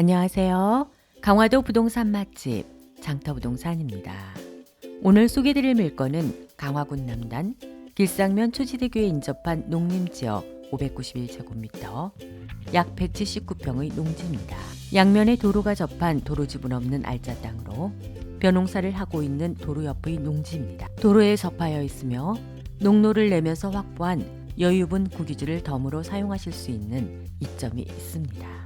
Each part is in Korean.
안녕하세요. 강화도 부동산 맛집 장터 부동산입니다. 오늘 소개드릴 물건은 강화군 남단 길상면 초지대교에 인접한 농림지역 591제곱미터 약 179평의 농지입니다. 양면에 도로가 접한 도로지분 없는 알짜 땅으로 벼농사를 하고 있는 도로 옆의 농지입니다. 도로에 접하여 있으며 농로를 내면서 확보한 여유분 구기지를 덤으로 사용하실 수 있는 이점이 있습니다.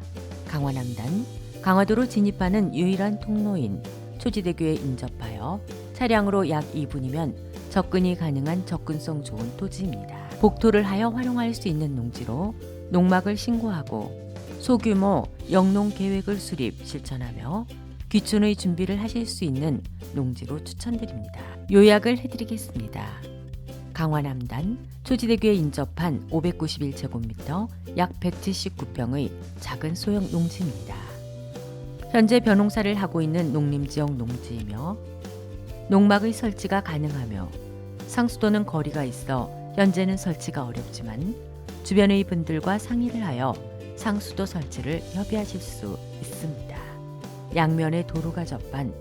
강화남단 강화도로 진입하는 유일한 통로인 초지대교에 인접하여 차량으로 약 2분이면 접근이 가능한 접근성 좋은 토지입니다. 복토를 하여 활용할 수 있는 농지로 농막을 신고하고 소규모 영농 계획을 수립 실천하며 귀촌의 준비를 하실 수 있는 농지로 추천드립니다. 요약을 해드리겠습니다. 강화남단 초지대교에 인접한 591제곱미터 약 179평의 작은 소형 농지입니다. 현재 벼농사를 하고 있는 농림지역 농지이며 농막의 설치가 가능하며 상수도는 거리가 있어 현재는 설치가 어렵지만 주변의 분들과 상의를 하여 상수도 설치를 협의하실 수 있습니다. 양면에 도로가 접한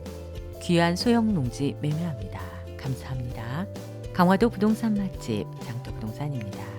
귀한 소형 농지 매매합니다. 감사합니다. 강화도 부동산 맛집 장터 부동산입니다.